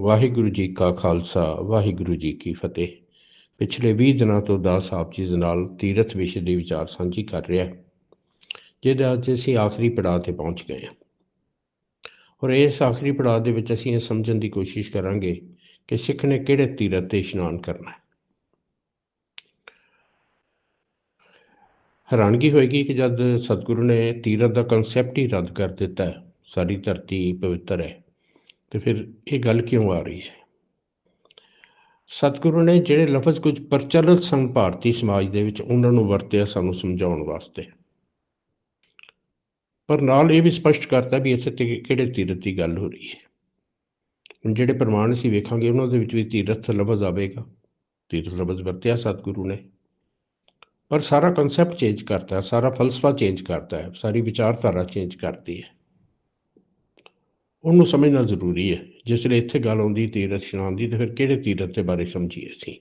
ਵਾਹਿਗੁਰੂ ਜੀ ਕਾ ਖਾਲਸਾ, ਵਾਹਿਗੁਰੂ ਜੀ ਕੀ ਫਤਿਹ। ਪਿਛਲੇ 20 ਦਿਨਾਂ ਤੋਂ ਦਾਸ ਸਾਹਿਬ ਜੀ ਦੇ ਨਾਲ ਤੀਰਥ ਵਿਸ਼ੇ ਦੀ ਵਿਚਾਰ ਸਾਂਝੀ ਕਰ ਰਿਹਾ ਜਿਹਦੇ ਅੱਜ ਅਸੀਂ ਆਖਰੀ ਪੜਾਅ ਤੇ ਪਹੁੰਚ ਗਏ ਹਾਂ। ਔਰ ਇਸ ਆਖਰੀ ਪੜਾਅ ਦੇ ਵਿੱਚ ਅਸੀਂ ਇਹ ਸਮਝਣ ਦੀ ਕੋਸ਼ਿਸ਼ ਕਰਾਂਗੇ ਕਿ ਸਿੱਖ ਨੇ ਕਿਹੜੇ ਤੀਰਥ ਤੇ ਇਸ਼ਨਾਨ ਕਰਨਾ ਹੈ। ਹੈਰਾਨਗੀ ਹੋਏਗੀ ਕਿ ਜਦ ਸਤਿਗੁਰੂ ਨੇ ਤੀਰਥ ਦਾ ਕਨਸੈਪਟ ਹੀ ਰੱਦ ਕਰ ਦਿੱਤਾ ਸਾਡੀ ਧਰਤੀ ਪਵਿੱਤਰ ਹੈ ਤੇ ਫਿਰ ਇਹ ਗੱਲ ਕਿਉਂ ਆ ਰਹੀ ਹੈ? ਸਤਿਗੁਰੂ ਨੇ ਜਿਹੜੇ ਲਫ਼ਜ਼ ਕੁਝ ਪ੍ਰਚਲਿਤ ਸਨ ਭਾਰਤੀ ਸਮਾਜ ਦੇ ਵਿੱਚ ਉਹਨਾਂ ਨੂੰ ਵਰਤਿਆ ਸਾਨੂੰ ਸਮਝਾਉਣ ਵਾਸਤੇ। ਪਰ ਨਾਲ ਇਹ ਵੀ ਸਪਸ਼ਟ ਕਰਤਾ ਵੀ ਇੱਥੇ ਕਿਹੜੇ ਤੀਰਥ ਦੀ ਗੱਲ ਹੋ ਰਹੀ ਹੈ। ਹੁਣ ਜਿਹੜੇ ਪ੍ਰਮਾਣ ਅਸੀਂ ਵੇਖਾਂਗੇ, ਉਹਨਾਂ ਦੇ ਵਿੱਚ ਵੀ ਤੀਰਥ ਲਫ਼ਜ਼ ਆਵੇਗਾ। ਤੀਰਥ ਲਫ਼ਜ਼ ਵਰਤਿਆ ਸਤਿਗੁਰੂ ਨੇ। ਪਰ ਸਾਰਾ ਕਨਸੈਪਟ ਚੇਂਜ ਕਰਤਾ, ਸਾਰਾ ਫਲਸਫਾ ਚੇਂਜ ਕਰਤਾ ਹੈ, ਸਾਰੀ ਵਿਚਾਰਧਾਰਾ ਚੇਂਜ ਕਰਤੀ ਹੈ। ਉਹਨੂੰ ਸਮਝਣਾ ਜ਼ਰੂਰੀ ਹੈ। ਜਿਸ ਵੇਲੇ ਇੱਥੇ ਗੱਲ ਆਉਂਦੀ ਤੀਰਥ ਇਸ਼ਨਾਨ ਦੀ, ਤੇ ਫਿਰ ਕਿਹੜੇ ਤੀਰਥ ਦੇ ਬਾਰੇ ਸਮਝੀਏ ਅਸੀਂ?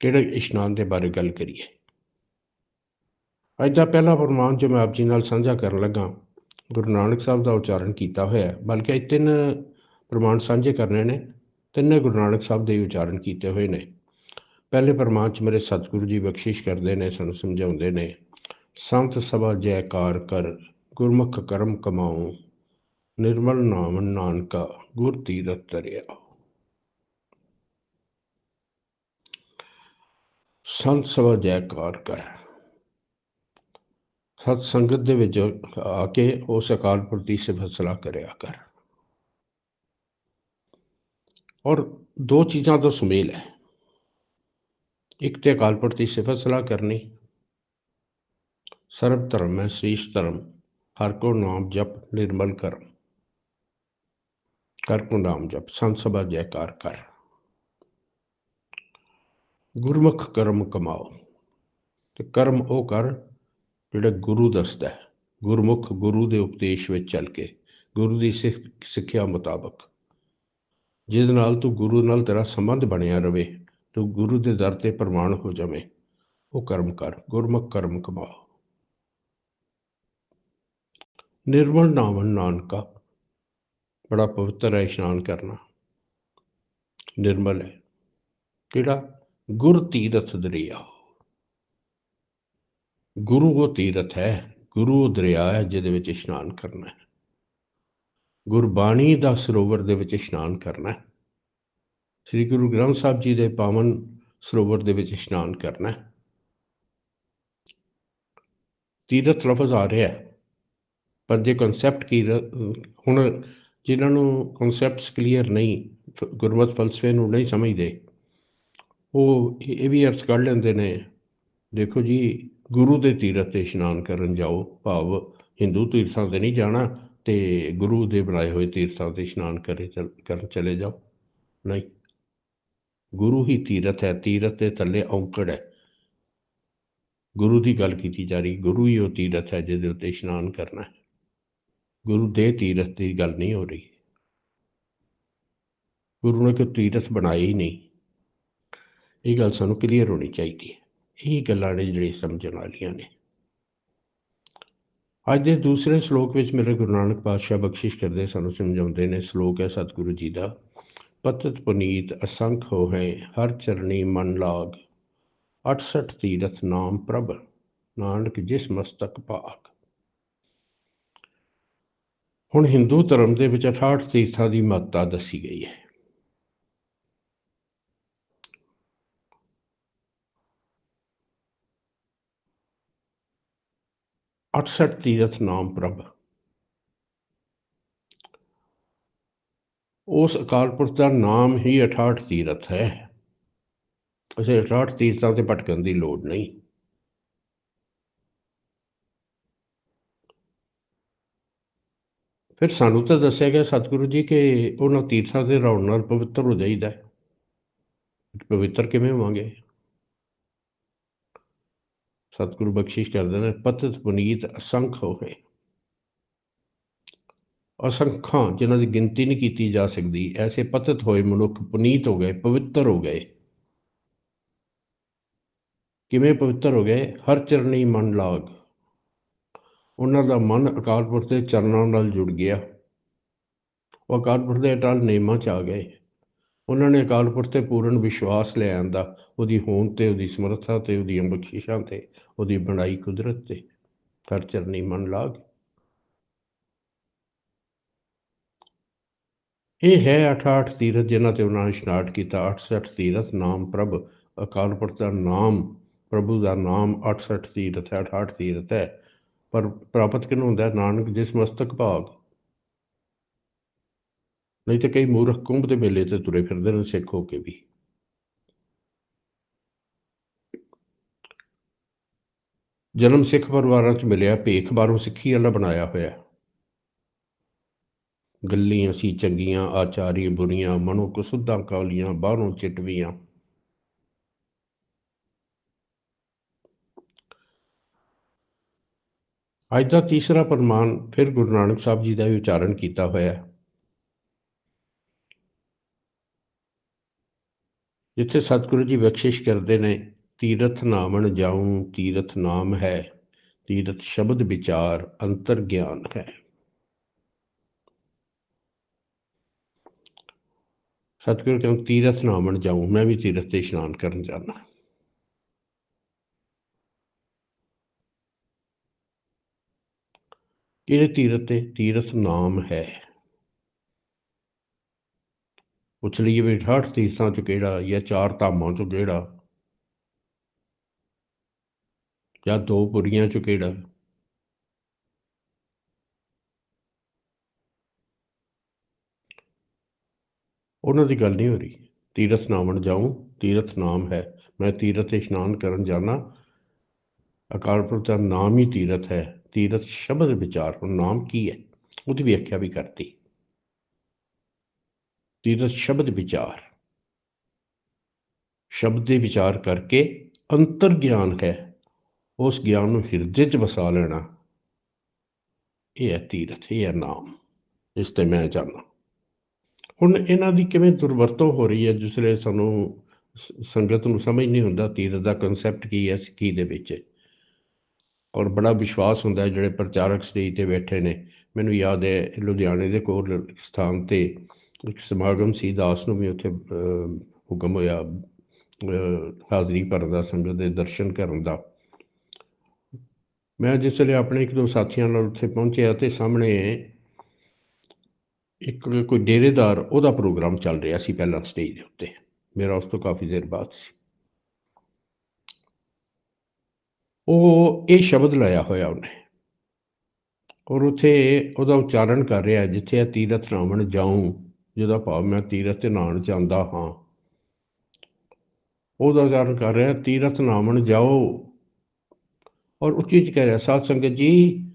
ਕਿਹੜੇ ਇਸ਼ਨਾਨ ਦੇ ਬਾਰੇ ਗੱਲ ਕਰੀਏ? ਅੱਜ ਦਾ ਪਹਿਲਾ ਫਰਮਾਨ ਜੋ ਮੈਂ ਆਪ ਜੀ ਨਾਲ ਸਾਂਝਾ ਕਰਨ ਲੱਗਾ, ਗੁਰੂ ਨਾਨਕ ਸਾਹਿਬ ਦਾ ਉਚਾਰਨ ਕੀਤਾ ਹੋਇਆ ਬਲਕਿ ਇਹ ਤਿੰਨ ਪ੍ਰਮਾਣ ਸਾਂਝੇ ਕਰਨੇ ਨੇ, ਤਿੰਨੇ ਗੁਰੂ ਨਾਨਕ ਸਾਹਿਬ ਦੇ ਹੀ ਉਚਾਰਨ ਕੀਤੇ ਹੋਏ ਨੇ। ਪਹਿਲੇ ਪ੍ਰਮਾਣ ਚ ਮੇਰੇ ਸਤਿਗੁਰੂ ਜੀ ਬਖਸ਼ਿਸ਼ ਕਰਦੇ ਨੇ, ਸਾਨੂੰ ਸਮਝਾਉਂਦੇ ਨੇ, ਸੰਤ ਸਭਾ ਜੈਕਾਰ ਕਰ, ਗੁਰਮੁਖ ਕਰਮ ਕਮਾਉ ਨਿਰਮਲ ਨਾਮ ਨਾਨਕਾ ਗੁਰ ਤੀਰਥ ਤਰਿਆ ਸੰਤ ਸਭਾ ਜੈਕਾਰ ਕਰ ਸਤ ਸੰਗਤ ਦੇ ਵਿੱਚ ਆ ਕੇ ਉਸ ਅਕਾਲ ਪੁਰਖ ਦੀ ਸਿਫਤ ਸਲਾਹ ਕਰਿਆ ਕਰ ਔਰ ਦੋ ਚੀਜ਼ਾਂ ਦਾ ਸੁਮੇਲ ਹੈ ਇੱਕ ਤੇ ਅਕਾਲ ਪੁਰਖ ਦੀ ਸਿਫਤ ਸਲਾਹ ਕਰਨੀ ਸਰਬ ਧਰਮ ਹੈ ਸ੍ਰੇਸ਼ ਧਰਮ ਹਰ ਕੋ ਨਾਮ ਜਪ ਨਿਰਮਲ ਕਰਮ ਕਰ ਕੋ ਨਾਮ ਜਪ ਸੰਤ ਸਭਾ ਜੈਕਾਰ ਕਰ ਗੁਰਮੁਖ ਕਰਮ ਕਮਾਓ ਤੇ ਕਰਮ ਉਹ ਕਰ ਜਿਹੜਾ ਗੁਰੂ ਦੱਸਦਾ ਹੈ ਗੁਰਮੁਖ ਗੁਰੂ ਦੇ ਉਪਦੇਸ਼ ਵਿੱਚ ਚੱਲ ਕੇ ਗੁਰੂ ਦੀ ਸਿੱਖਿਆ ਮੁਤਾਬਕ ਜਿਹਦੇ ਨਾਲ ਤੂੰ ਗੁਰੂ ਨਾਲ ਤੇਰਾ ਸੰਬੰਧ ਬਣਿਆ ਰਵੇ ਤੂੰ ਗੁਰੂ ਦੇ ਦਰ ਤੇ ਪ੍ਰਮਾਣ ਹੋ ਜਾਵੇਂ ਉਹ ਕਰਮ ਕਰ ਗੁਰਮੁਖ ਕਰਮ ਕਮਾਓ ਨਿਰਮਲ ਨਾਮ ਨਾਨਕਾ ਬੜਾ ਪਵਿੱਤਰ ਹੈ ਇਸ਼ਨਾਨ ਕਰਨਾ। ਨਿਰਮਲ ਹੈ। ਕਿਹੜਾ? ਗੁਰ ਤੀਰਥ ਦਰਿਆ। ਗੁਰੂ ਉਹ ਤੀਰਥ ਹੈ, ਗੁਰੂ ਉਹ ਦਰਿਆ ਹੈ ਜਿਹਦੇ ਵਿੱਚ ਇਸ਼ਨਾਨ ਕਰਨਾ ਹੈ। ਗੁਰਬਾਣੀ ਦਾ ਸਰੋਵਰ ਦੇ ਵਿੱਚ ਇਸ਼ਨਾਨ ਕਰਨਾ ਹੈ। ਸ੍ਰੀ ਗੁਰੂ ਗ੍ਰੰਥ ਸਾਹਿਬ ਜੀ ਦੇ ਪਾਵਨ ਸਰੋਵਰ ਦੇ ਵਿੱਚ ਇਸ਼ਨਾਨ ਕਰਨਾ ਹੈ। ਤੀਰਥ ਲਫ਼ਜ਼ ਆ ਰਿਹਾ ਪਰ ਜੇ ਕਨਸੈਪਟ ਕੀ ਹੁਣ ਜਿਨ੍ਹਾਂ ਨੂੰ ਕਨਸੈਪਟਸ ਕਲੀਅਰ ਨਹੀਂ ਫ- ਗੁਰਮਤਿ ਫਲਸਫੇ ਨੂੰ ਨਹੀਂ ਸਮਝਦੇ, ਉਹ ਇਹ ਇਹ ਵੀ ਅਰਥ ਕੱਢ ਲੈਂਦੇ ਨੇ, ਦੇਖੋ ਜੀ, ਗੁਰੂ ਦੇ ਤੀਰਥ ਤੇ ਇਸ਼ਨਾਨ ਕਰਨ ਜਾਓ, ਭਾਵ ਹਿੰਦੂ ਤੀਰਥਾਂ ਤੇ ਨਹੀਂ ਜਾਣਾ, ਤੇ ਗੁਰੂ ਦੇ ਬਣਾਏ ਹੋਏ ਤੀਰਥਾਂ ਤੇ ਇਸ਼ਨਾਨ ਕਰੇ ਚੱਲ- ਕਰਨ ਚਲੇ ਜਾਓ, ਨਹੀਂ। ਗੁਰੂ ਹੀ ਤੀਰਥ ਹੈ, ਤੀਰਥ ਦੇ ਥੱਲੇ ਔਂਕੜ ਹੈ। ਗੁਰੂ ਦੀ ਗੱਲ ਕੀਤੀ ਜਾ ਰਹੀ, ਗੁਰੂ ਹੀ ਉਹ ਤੀਰਥ ਹੈ ਜਿਹਦੇ ਉੱਤੇ ਇਸ਼ਨਾਨ ਕਰਨਾ ਹੈ। ਗੁਰੂ ਦੇ ਤੀਰਥ ਦੀ ਗੱਲ ਨਹੀਂ ਹੋ ਰਹੀ। ਗੁਰੂ ਨੇ ਕੋਈ ਤੀਰਥ ਬਣਾਏ ਹੀ ਨਹੀਂ। ਇਹ ਗੱਲ ਸਾਨੂੰ ਕਲੀਅਰ ਹੋਣੀ ਚਾਹੀਦੀ ਹੈ। ਇਹ ਗੱਲਾਂ ਨੇ ਜਿਹੜੇ ਸਮਝਣ ਵਾਲੀਆਂ ਨੇ। ਅੱਜ ਦੇ ਦੂਸਰੇ ਸ਼ਲੋਕ ਵਿੱਚ ਮੇਰੇ ਗੁਰੂ ਨਾਨਕ ਪਾਤਸ਼ਾਹ ਬਖਸ਼ਿਸ਼ ਕਰਦੇ ਸਾਨੂੰ ਸਮਝਾਉਂਦੇ ਨੇ, ਸ਼ਲੋਕ ਹੈ ਸਤਿਗੁਰੂ ਜੀ ਦਾ, ਪਤਤ ਪੁਨੀਤ ਅਸੰਖ ਹੋ ਹੈ ਹਰ ਚਰਣੀ ਮਨ ਲਾਗ 68 ਤੀਰਥ ਨਾਮ ਪ੍ਰਭ, ਨਾਨਕ ਜਿਸ ਮਸਤਕ ਪਾਕ ਹੁਣ ਹਿੰਦੂ ਧਰਮ ਦੇ ਵਿੱਚ 68 ਤੀਰਥਾਂ ਦੀ ਮਹੱਤਤਾ ਦੱਸੀ ਗਈ ਹੈ। ਅਠਸਠ ਤੀਰਥ ਨਾਮ ਪ੍ਰਭ। ਉਸ ਅਕਾਲ ਪੁਰਖ ਦਾ ਨਾਮ ਹੀ 68 ਤੀਰਥ ਹੈ। ਅਸੀਂ 68 ਤੀਰਥਾਂ ਤੇ ਭਟਕਣ ਦੀ ਲੋੜ ਨਹੀਂ। ਫਿਰ ਸਾਨੂੰ ਤਾਂ ਦੱਸਿਆ ਗਿਆ ਸਤਿਗੁਰੂ ਜੀ ਕਿ ਉਹਨਾਂ ਤੀਰਥਾਂ ਦੇ ਰਹਾਉਣ ਨਾਲ ਪਵਿੱਤਰ ਹੋ ਜਾਈਦਾ ਹੈ। ਪਵਿੱਤਰ ਕਿਵੇਂ ਹੋਵਾਂਗੇ? ਸਤਿਗੁਰੂ ਬਖਸ਼ਿਸ਼ ਕਰਦੇ ਨੇ, ਪਤਿਤ, ਪੁਨੀਤ, ਅਸੰਖ ਹੋਏ। ਅਸੰਖਾਂ ਜਿਨ੍ਹਾਂ ਦੀ ਗਿਣਤੀ ਨਹੀਂ ਕੀਤੀ ਜਾ ਸਕਦੀ, ਐਸੇ ਪਤਿਤ ਹੋਏ ਮਨੁੱਖ ਪੁਨੀਤ ਹੋ ਗਏ, ਪਵਿੱਤਰ ਹੋ ਗਏ। ਕਿਵੇਂ ਪਵਿੱਤਰ ਹੋ ਗਏ? ਹਰ ਚਰਣੀ ਮਨ ਲਾਗ। ਉਹਨਾਂ ਦਾ ਮਨ ਅਕਾਲ ਪੁਰਖ ਦੇ ਚਰਨਾਂ ਨਾਲ ਜੁੜ ਗਿਆ। ਉਹ ਅਕਾਲ ਪੁਰਖ ਦੇ ਅਟਲ ਨੇਮਾਂ ਚ ਆ ਗਏ। ਉਹਨਾਂ ਨੇ ਅਕਾਲ ਪੁਰਖ ਤੇ ਪੂਰਨ ਵਿਸ਼ਵਾਸ ਲੈ ਆਂਦਾ, ਉਹਦੀ ਹੋਂਦ ਤੇ, ਉਹਦੀ ਸਮਰੱਥਾ ਤੇ, ਉਹਦੀਆਂ ਬਖਸ਼ਿਸ਼ਾਂ ਤੇ, ਉਹਦੀ ਬਣਾਈ ਕੁਦਰਤ ਤੇ, ਹਰ ਚਰਨੀ ਮਨ ਲਾਗ। ਇਹ ਹੈ 88 ਤੀਰਥ ਜਿਨ੍ਹਾਂ ਤੇ ਉਹਨਾਂ ਨੇ ਇਸ਼ਨਾਟ ਕੀਤਾ। 68 ਤੀਰਥ ਨਾਮ ਪ੍ਰਭ ਅਕਾਲ ਪੁਰਖ ਦਾ ਨਾਮ, ਪ੍ਰਭੂ ਦਾ ਨਾਮ 68 ਤੀਰਥ ਹੈ 68 ਤੀਰਥ ਹੈ। ਪਰ ਪ੍ਰਾਪਤ ਕਿਨੂੰ ਹੁੰਦਾ ਨਾਨਕ, ਜਿਸ ਮਸਤਕ ਭਾਗ। ਨਹੀਂ ਤੇ ਕਈ ਮੂਰਖ ਕੁੰਭ ਦੇ ਮੇਲੇ ਤੇ ਤੁਰੇ ਫਿਰਦੇ ਨੇ ਸਿੱਖ ਹੋ ਕੇ ਵੀ। ਜਨਮ ਸਿੱਖ ਪਰਿਵਾਰਾਂ 'ਚ ਮਿਲਿਆ, ਭੇਖ ਬਾਹਰੋਂ ਸਿੱਖੀ ਵਾਲਾ ਬਣਾਇਆ ਹੋਇਆ। ਗੱਲੀਆਂ ਸੀ ਚੰਗੀਆਂ ਆਚਾਰੀ ਬੁਰੀਆਂ ਮਨੋ ਕੁਸੁੱਧਾਂ ਕਾਲੀਆਂ, ਬਾਹਰੋਂ ਚਿਟਵੀਆਂ ਅੱਜ ਦਾ ਤੀਸਰਾ ਪਰਮਾਨ ਫਿਰ ਗੁਰੂ ਨਾਨਕ ਸਾਹਿਬ ਜੀ ਦਾ ਵੀ ਉਚਾਰਨ ਕੀਤਾ ਹੋਇਆ ਹੈ। ਜਿੱਥੇ ਸਤਿਗੁਰੂ ਜੀ ਬਖਸ਼ਿਸ਼ ਕਰਦੇ ਨੇ, ਤੀਰਥ ਨਾਮਣ ਜਾਉ, ਤੀਰਥ ਨਾਮ ਹੈ, ਤੀਰਥ ਸ਼ਬਦ ਵਿਚਾਰ ਅੰਤਰ ਗਿਆਨ ਹੈ। ਸਤਿਗੁਰੂ ਕਹਿੰਦੇ ਤੀਰਥ ਨਾਮਣ ਜਾਉ, ਮੈਂ ਵੀ ਤੀਰਥ ਤੇ ਇਸ਼ਨਾਨ ਕਰਨ ਜਾਣਾ। ਕਿਹੜੇ ਤੀਰਥ ਤੇ ਤੀਰਥ ਨਾਮ ਹੈ? ਪੁੱਛ ਲਈਏ ਵੀ 68 ਤੀਰਥਾਂ ਚ ਕਿਹੜਾ ਜਾਂ ਚਾਰ ਧਾਮਾਂ ਚ ਕਿਹੜਾ? ਜਾਂ ਦੋ ਪੁਰੀਆਂ ਚ ਕਿਹੜਾ? ਉਹਨਾਂ ਦੀ ਗੱਲ ਨਹੀਂ ਹੋ ਰਹੀ। ਤੀਰਥ ਨਾਮਣ ਜਾਉ ਤੀਰਥ ਨਾਮ ਹੈ। ਮੈਂ ਤੀਰਥ ਤੇ ਇਸ਼ਨਾਨ ਕਰਨ ਜਾਣਾ। ਅਕਾਲ ਪੁਰਖ ਦਾ ਨਾਮ ਹੀ ਤੀਰਥ ਹੈ। ਤੀਰਥ ਸ਼ਬਦ ਵਿਚਾਰ, ਹੁਣ ਨਾਮ ਕੀ ਹੈ? ਉਹਦੀ ਵਿਆਖਿਆ ਵੀ ਕਰਤੀ। ਤੀਰਥ ਸ਼ਬਦ ਵਿਚਾਰ। ਸ਼ਬਦ ਦੇ ਵਿਚਾਰ ਕਰਕੇ ਅੰਤਰ ਗਿਆਨ ਹੈ। ਉਸ ਗਿਆਨ ਨੂੰ ਹਿਰਦੇ 'ਚ ਵਸਾ ਲੈਣਾ। ਇਹ ਹੈ ਤੀਰਥ, ਇਹ ਹੈ ਨਾਮ। ਇਸ ਤੇ ਮੈਂ ਜਾਣਾ। ਹੁਣ ਇਹਨਾਂ ਦੀ ਕਿਵੇਂ ਦੁਰਵਰਤੋਂ ਹੋ ਰਹੀ ਹੈ? ਜਿਸ ਸਾਨੂੰ ਸੰਗਤ ਨੂੰ ਸਮਝ ਨਹੀਂ ਹੁੰਦਾ ਤੀਰਥ ਦਾ ਕਨਸੈਪਟ ਕੀ ਹੈ ਸਿੱਖੀ ਦੇ ਵਿੱਚ ਔਰ ਬੜਾ ਵਿਸ਼ਵਾਸ ਹੁੰਦਾ ਜਿਹੜੇ ਪ੍ਰਚਾਰਕ ਸਟੇਜ ਤੇ ਬੈਠੇ ਨੇ। ਮੈਨੂੰ ਯਾਦ ਹੈ ਲੁਧਿਆਣੇ ਦੇ ਕੋਲ ਸਥਾਨ ਤੇ ਇੱਕ ਸਮਾਗਮ ਸੀ ਦਾਸ ਨੂੰ ਵੀ ਉੱਥੇ ਅਹ, ਹੁਕਮ ਹੋਇਆ ਅਹ, ਹਾਜ਼ਰੀ ਭਰਨ ਦਾ ਸੰਗਤ ਦੇ ਦਰਸ਼ਨ ਕਰਨ ਦਾ। ਮੈਂ ਜਿਸ ਵੇਲੇ ਆਪਣੇ ਇੱਕ ਦੋ ਸਾਥੀਆਂ ਨਾਲ ਉੱਥੇ ਪਹੁੰਚਿਆ ਤੇ ਸਾਹਮਣੇ ਇੱਕ ਕੋਈ ਡੇਰੇਦਾਰ ਉਹਦਾ ਪ੍ਰੋਗਰਾਮ ਚੱਲ ਰਿਹਾ ਸੀ ਪਹਿਲਾਂ ਸਟੇਜ ਦੇ ਉੱਤੇ। ਮੇਰਾ ਉਸ ਤੋਂ ਕਾਫੀ ਦੇਰ ਬਾਅਦ ਸੀ। ਉਹ ਇਹ ਸ਼ਬਦ ਲਾਇਆ ਹੋਇਆ ਉਹਨੇ। ਔਰ ਉਥੇ ਉਹਦਾ ਉਚਾਰਨ ਕਰ ਰਿਹਾ ਜਿੱਥੇ ਆ ਤੀਰਥ ਨਾਵਣ ਜਾਉਂ ਜਿਹਦਾ ਭਾਵ ਮੈਂ ਤੀਰਥ ਤੇ ਨਾਣ ਜਾਂਦਾ ਹਾਂ। ਉਹਦਾ ਉਚਾਰਨ ਕਰ ਰਿਹਾ ਤੀਰਥ ਨਾਵਣ ਜਾਓ। ਔਰ ਉੱਚੀ ਚ ਕਹਿ ਰਿਹਾ, ਸਾਧ ਸੰਗਤ ਜੀ,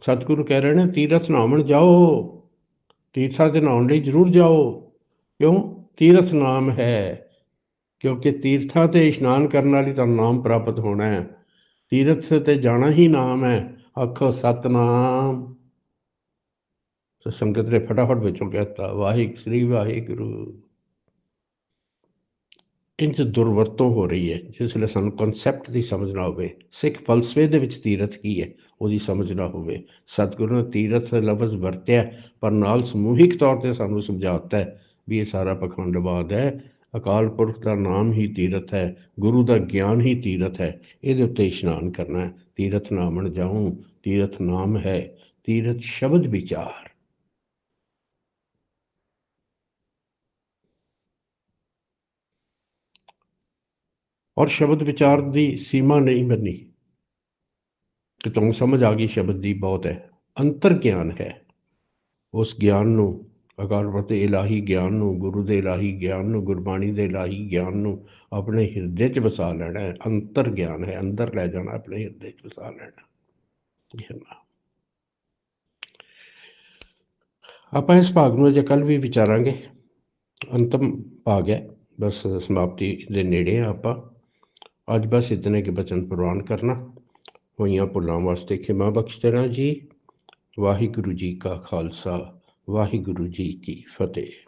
ਸਤਿਗੁਰੂ ਕਹਿ ਰਹੇ ਨੇ, ਤੀਰਥ ਨਾਵਣ ਜਾਓ। ਤੀਰਥਾਂ ਤੇ ਨਾਉਣ ਲਈ ਜ਼ਰੂਰ ਜਾਓ। ਕਿਉਂ? ਤੀਰਥ ਨਾਮ ਹੈ, ਕਿਉਂਕਿ ਤੀਰਥਾਂ ਤੇ ਇਸ਼ਨਾਨ ਕਰਨ ਵਾਲੀ ਤੁਹਾਨੂੰ ਨਾਮ ਪ੍ਰਾਪਤ ਹੋਣਾ ਹੈ। ਤੀਰਥ ਤੇ ਜਾਣਾ ਹੀ ਨਾਮ ਹੈ। ਆਖੋ, ਸਤਨਾਮ। ਤੇ ਸੰਗਤ ਨੇ ਫਟਾਫਟ ਵਿੱਚੋਂ ਕਹਿਤਾ, ਵਾਹਿਗੁਰੂ, ਸ੍ਰੀ ਵਾਹਿਗੁਰੂ। ਇੰਜ ਦੁਰਵਰਤੋਂ ਹੋ ਰਹੀ ਹੈ, ਜਿਸ ਲਈ ਸਾਨੂੰ ਕਨਸੈਪਟ ਦੀ ਸਮਝ ਨਾ ਹੋਵੇ। ਸਿੱਖ ਫਲਸਫੇ ਦੇ ਵਿੱਚ ਤੀਰਥ ਕੀ ਹੈ, ਉਹਦੀ ਸਮਝ ਨਾ ਹੋਵੇ। ਸਤਿਗੁਰੂ ਨੇ ਤੀਰਥ ਲਫ਼ਜ਼ ਵਰਤਿਆ, ਪਰ ਨਾਲ ਸਮੂਹਿਕ ਤੌਰ ਤੇ ਸਾਨੂੰ ਸਮਝਾਤਾ ਹੈ ਵੀ ਇਹ ਸਾਰਾ ਪਖੰਡਵਾਦ ਹੈ। ਅਕਾਲ ਪੁਰਖ ਦਾ ਨਾਮ ਹੀ ਤੀਰਥ ਹੈ, ਗੁਰੂ ਦਾ ਗਿਆਨ ਹੀ ਤੀਰਥ ਹੈ, ਇਹਦੇ ਉੱਤੇ ਇਸ਼ਨਾਨ ਕਰਨਾ ਤੀਰਥ ਨਾਮਣ ਜਾਉਂ, ਤੀਰਥ ਨਾਮ ਹੈ, ਤੀਰਥ ਸ਼ਬਦ ਵਿਚਾਰ। ਔਰ ਸ਼ਬਦ ਵਿਚਾਰ ਦੀ ਸੀਮਾ ਨਹੀਂ ਬਣੀ ਕਿ ਤੁਹਾਨੂੰ ਸਮਝ ਆ ਗਈ, ਸ਼ਬਦ ਦੀ ਬਹੁਤ ਹੈ। ਅੰਤਰ ਗਿਆਨ ਹੈ। ਉਸ ਗਿਆਨ ਨੂੰ ਅਕਾਲਪੁਰਖ ਦੇ ਇਲਾਹੀ ਗਿਆਨ ਨੂੰ, ਗੁਰੂ ਦੇ ਇਲਾਹੀ ਗਿਆਨ ਨੂੰ, ਗੁਰਬਾਣੀ ਦੇ ਇਲਾਹੀ ਗਿਆਨ ਨੂੰ ਆਪਣੇ ਹਿਰਦੇ 'ਚ ਵਸਾ ਲੈਣਾ ਹੈ। ਅੰਤਰ ਗਿਆਨ ਹੈ, ਅੰਦਰ ਲੈ ਜਾਣਾ, ਆਪਣੇ ਹਿਰਦੇ 'ਚ ਵਸਾ ਲੈਣਾ। ਇਹ ਨਾ। ਆਪਾਂ ਇਸ ਭਾਗ ਨੂੰ ਅਜੇ ਕੱਲ ਵੀ ਵਿਚਾਰਾਂਗੇ। ਅੰਤਮ ਭਾਗ ਹੈ। ਬਸ ਸਮਾਪਤੀ ਦੇ ਨੇੜੇ ਆ ਆਪਾਂ। ਅੱਜ ਬਸ ਇਤਨੇ ਕਿ ਬਚਨ ਪ੍ਰਵਾਨ ਕਰਨਾ। ਹੋਈਆਂ ਭੁੱਲਾਂ ਵਾਸਤੇ ਖਿਮਾ ਬਖਸ਼ ਦੇਣਾ ਜੀ। ਵਾਹਿਗੁਰੂ ਜੀ ਕਾ ਖਾਲਸਾ। ਵਾਹਿਗੁਰੂ ਜੀ ਕੀ ਫਤਿਹ।